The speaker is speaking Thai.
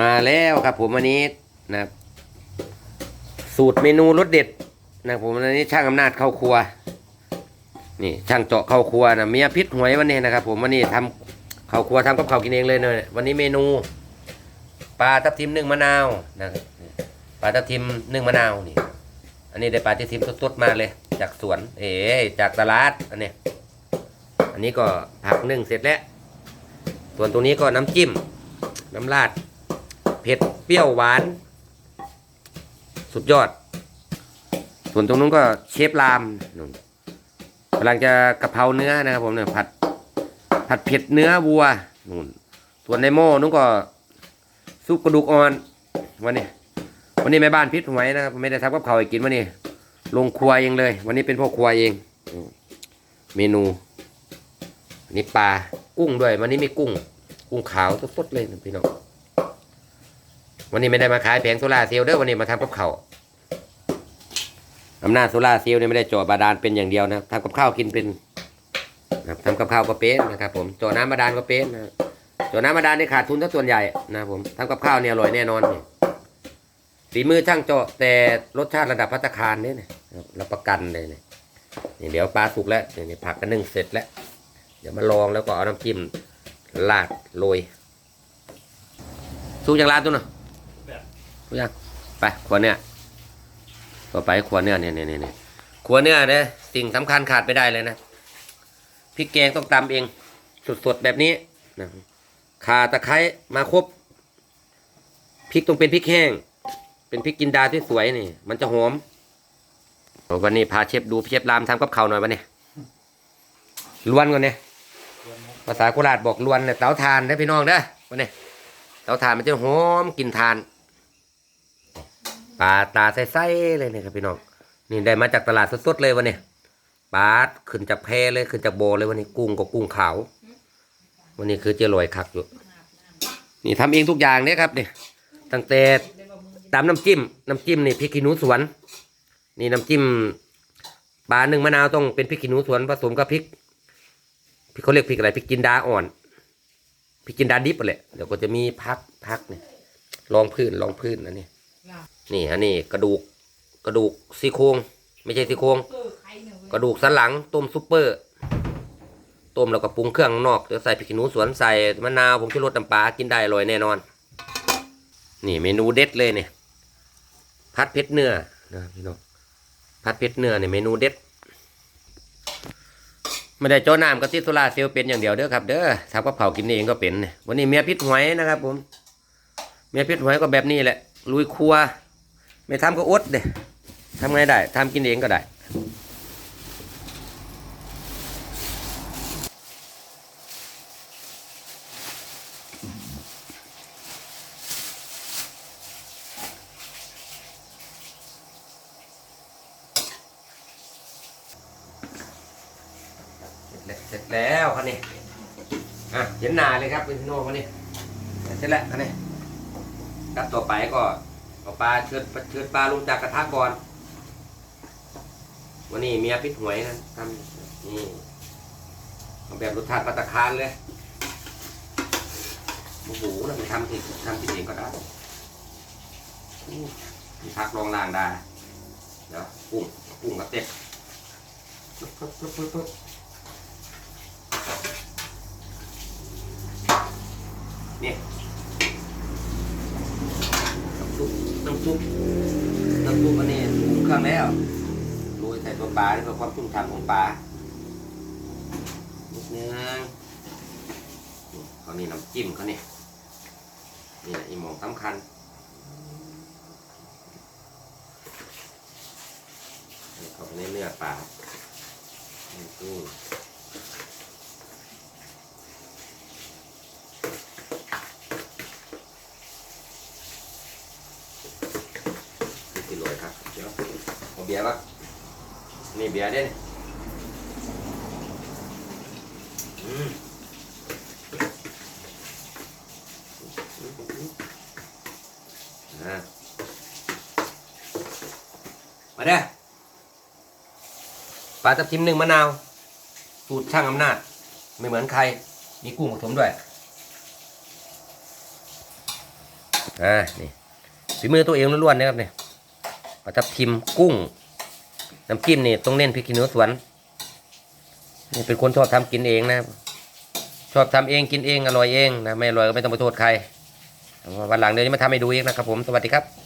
มาแล้วครับ ผมวันนี้นะครับสูตรเมนูรสเด็ดนะครับผมวันนี้ช่างอำนาจเข้าครัว นี่ช่างเจาะเข้าครัวนะเมียพิษหวยวันนี้นะครับผมวันนี้ทำเข้าครัวทำกับข้าวกินเองเลยเนยวันนี้เมนูปลาทับทิมนึ่งมะนาวนะครับปลาทับทิมนึ่งมะนาวนี่ อันนี้ได้ปลาทับทิมสดๆมาเลย จากสวน เอ๋จากตลาดอันนี้อันนี้ก็ผักนึ่งเสร็จแล้วส่วนตรงนี้ก็น้ำจิ้ม น้ำราด เผ็ด เปรี้ยวหวาน สุดยอด ส่วนตรงนู้นก็เชฟรามนู่นกำลังจะกะเพราเนื้อนะครับผมเนี่ยผัด ผัดเผ็ดเนื้อวัวนู่นส่วนในหม้อนู้นก็ซุปกระดูกอ่อนวันนี้ วันนี้แม่บ้านพิษหวยนะครับไม่ได้ทำกับข้าวให้กินวันนี้ลงครัวเองเลย วันนี้เป็นพ่อครัวเอง เมนูนนี้ปลากุ้งด้วย วันนี้มีกุ้ง กุ้งขาวสดๆเลยพี่น้อง วันนี้ไม่ได้มาขายแผงโซล่าเซลล์เด้อวันนี้มาทำกับข้าวอำนาจโซล่าเซลล์เนี่ยไม่ได้เจาะบาดาลเป็นอย่างเดียวนะทำกับข้าวกินเป็นนะทำกับข้าวก็เป็นนะครับ ผมเจาะน้ำบาดาลก็เป็นนะเจาะน้ำบาดาลนี่ขาดทุนทั้งส่วนใหญ่นะผมทำกับข้าวเนี่ยอร่อยแน่นอนนี่ฝีมือช่างเจาะแต่รสชาติระดับพัตตาคารเนี่ยนะรับประกันเลยเนี่ยเดี๋ยวปลาสุกแล้วเนี่ผักก็นึ่งเสร็จแล้ว เดี๋ยวมาลองแล้วก็เอาน้ำจิ้มราดโรยสู้อย่างร้านตัวหน่อย ยังไปขวเนื้อต่อไปขวเนื้อเนี่ยเนี่ยเนี่ยขวเนื้อเนี่ยสิ่งสำคัญขาดไม่ได้เลยนะพริกแกงต้องตำเองสดๆแบบนี้นะข่าตะไคร้มาครบพริกต้องเป็นพริกแห้ง เป็นพริกกินดาที่สวยนี่ มันจะหอมวันนี้พาเชฟดูเชฟรามทำกับข้าวหน่อยวันนี้ล้วนก่อนเนี่ยภาษาโคราชบอกล้วนเนี่ยเตาถ่านได้พี่น้องเด้อวันนี้เตาถ่านมันจะหอมกลินถ่าน ปลาตาใสๆเลยเนี่ยครับพี่น้องนี่ได้มาจากตลาดสดๆเลยวันนี้ปลาขึ้นจากแพเลยขึ้นจากโบเลยวันนี้กุ้งก็กุ้งขาว วันนี้คือเจลอยคักอยู่ นี่ทำเองทุกอย่างเนี่ยครับเนี่ยตั้งแต่ตามน้ำจิ้มน้ำจิ้มนี่พริกขี้หนูสวน นี่น้ำจิ้มปลาหนึ่งมะนาวต้องเป็นพริกขี้หนูสวนผสมกับพริกพริกเขาเรียกพริกอะไรพริกจินดาอ่อนพริกจินดาดิบอะไรเดี๋ยวก็จะมีพักพักเนี่ยรองพื้นรองพื้นอันนี้ นี่อันนี้กระดูกกระดูกซี่โครงไม่ใช่ซี่โครงกระดูกสันหลังต้มซุปเปอร์ ต้มแล้วก็ปรุงเครื่องข้างนอกเดี๋ยวใส่พริกขี้หนูสวนใส่มะนาวผงชูรสน้ำปลากินได้อร่อยแน่นอน นี่เมนูเด็ดเลยเนี่ยพัดเพชรเนื้อนะพี่น้องพัดเพชรเนื้อเนี่ยเมนูเด็ดไม่ได้โจ้น้ำกะทิโซลาร์เซลล์เป็นอย่างเดียวเด้อครับ เด้อทำกับเผาวกินเองก็เป็นเนี่ยวันนี้เมียพิษหวยนะครับผมเมียพิษหวยก็แบบนี้แหละ ลุยครัว ไม่ทำก็อดเด้ทำไงได้ทำกินเองก็ได้เสร็จแล้วคันนี้อะเห็นหนาเลยครับเป็นพี่โน่คันนี้เสร็จแล้วคันนี้ ครับต่อไปก็เอาปลาเชือดเชือดปลาลงจากกระทะก่อน วันนี้เมียพิษหวยนะทำนี่เอาแบบรสชาติปัตตาคารเลยโอ้โหเราไปทำที่ทำที่เองก็ได้มีพักรองล่างได้เดี๋ยวกุ้งกุ้งกับเต็กปึ๊บปึ๊บปึ๊บปึ๊บปึ๊บนี่น้ำซุป น้ำซุปน้ำซุปอันนี้ปรุงเครื่องแล้วโรยใส่ตัวปลานี่เพื่อความชุ่มฉ่ำของปลานิดนึงเขานี่น้ำจิ้มเขานี่นี่แหละอีหมองสำคัญเข้าไปในเนื้อปลานี่ตู้ นี่กิโลครับ เดี๋ยวเอาเบียร์ปะนี่เบียร์เด่นอืมอะมาเด้อปลาทับทิมหนึ่งมะนาว สูตรช่างอำนาจ ไม่เหมือนใคร มีกุ้งผสมด้วยอ่านี่ฝีมือตัวเองล้วนๆนะครับเนี่ยปลาทับทิมกุ้ง น้ำจิ้มนี่ต้องเน้นพริกขี้หนูสวน นี่เป็นคนชอบทำกินเองนะ ชอบทำเองกินเองอร่อยเองนะไม่อร่อยก็ไม่ต้องไปโทษใครวันหลังเดี๋ยวจะมาทำให้ดูเองนะครับผมสวัสดีครับ